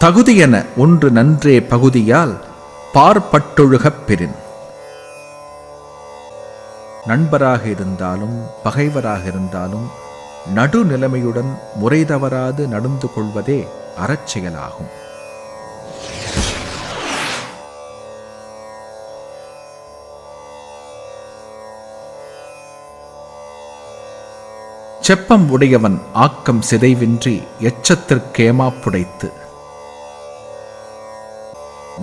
தகுதியென ஒன்று நன்றே பகுதியால் பார்ப்பட்டொழுகப் பெறின். நண்பராக இருந்தாலும் பகைவராக இருந்தாலும் நடுநிலைமையுடன் முறை தவறாது நடந்து கொள்வதே அறச்செயலாகும் செப்பம் உடையவன் ஆக்கம் சிதைவின்றி எச்சத்திற்கேமா புடைத்து.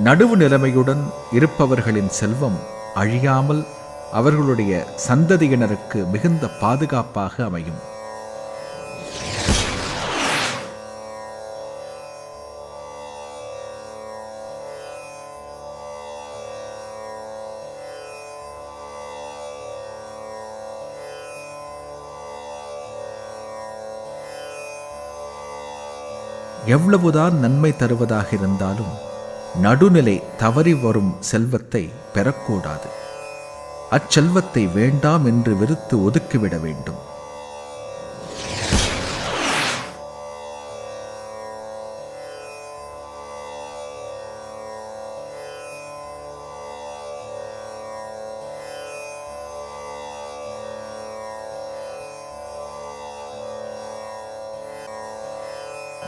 நடுவு நிலைமையுடன் இருப்பவர்களின் செல்வம் அழியாமல் அவர்களுடைய சந்ததியினருக்கு மிகுந்த பாதுகாப்பாக அமையும். எவ்வளவுதான் நன்மை தருவதாக இருந்தாலும் நடுநிலை தவறி வரும் செல்வத்தை பெறக்கூடாது. அச்செல்வத்தை வேண்டாம் என்று வெறுத்து ஒதுக்கிவிட வேண்டும்.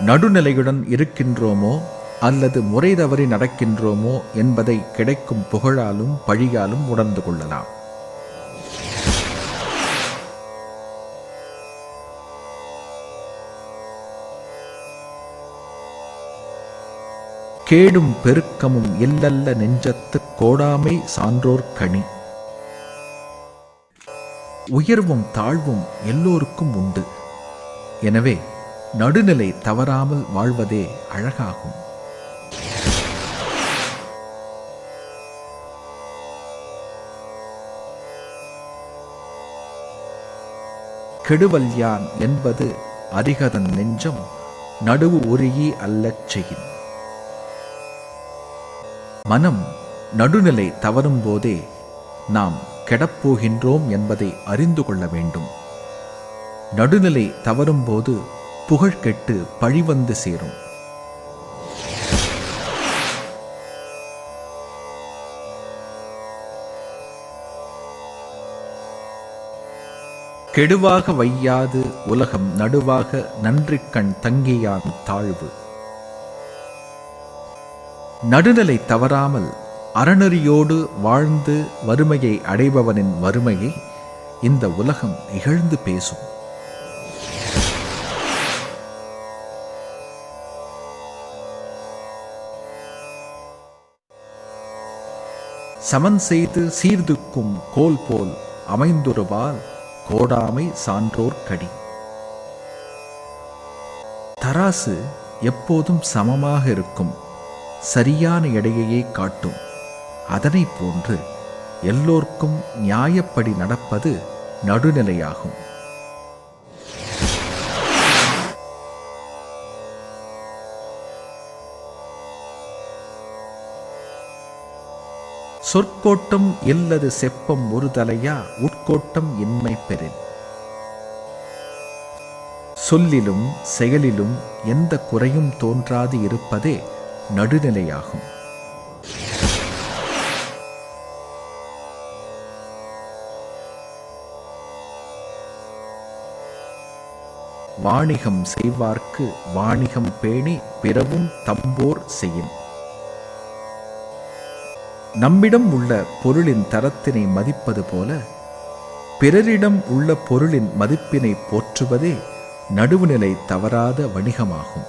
நடுநிலையுடன் இருக்கின்றோமோ? அல்லது முறை தவறி நடக்கின்றோமோ என்பதை கிடைக்கும் புகழாலும் பழியாலும் உணர்ந்து கொள்ளலாம். கேடும் பெருக்கமும் இல்லல்ல நெஞ்சத்து கோடாமை சான்றோர் கனி. உயர்வும் தாழ்வும் எல்லோருக்கும் உண்டு. எனவே நடுநிலை தவறாமல் வாழ்வதே அழகாகும். கெடுவல் யான் என்பது அதிகதன் நெஞ்சம் நடுவு உருகி அல்லச் செய்யும். மனம் நடுநிலை தவறும் போதே நாம் கெடப்போகின்றோம் என்பதை அறிந்து கொள்ள வேண்டும். நடுநிலை தவறும்போது புகழ் கெட்டு பழிவந்து சேரும். கெடுவாக வையாது உலகம் நடுவாக நன்றிக்கண் தங்கியான் தாழ்வு. நடுநிலை தவறாமல் அறநெறியோடு வாழ்ந்து வறுமையை அடைபவனின் வறுமையை இந்த உலகம் இகழ்ந்து பேசும். சமன் செய்து சீர்துக்கும் கோல் போல் அமைந்துருவால் கோடாமை சான்றோர் கடி. தராசு எப்போதும் சமமாக இருக்கும் சரியான எடையையே காட்டும். அதனைப் போன்று எல்லோர்க்கும் நியாயப்படி நடப்பது நடுநிலையாகும். சொற்கோட்டம் இல்லது செப்பம் ஒரு தலையா? உட்கோட்டம் இன்மை பெறின். சொல்லிலும் செயலிலும் எந்த குறையும் தோன்றாது இருப்பதே நடுநிலையாகும். வாணிகம் செய்வார்க்கு வாணிகம் பேணி பிறவும் தம்போர் செய்யின். நம்மிடம் உள்ள பொருளின் தரத்தினை மதிப்பது போல பிறரிடம் உள்ள பொருளின் மதிப்பினை போற்றுவதே நடுவுநிலை தவறாத வணிகமாகும்.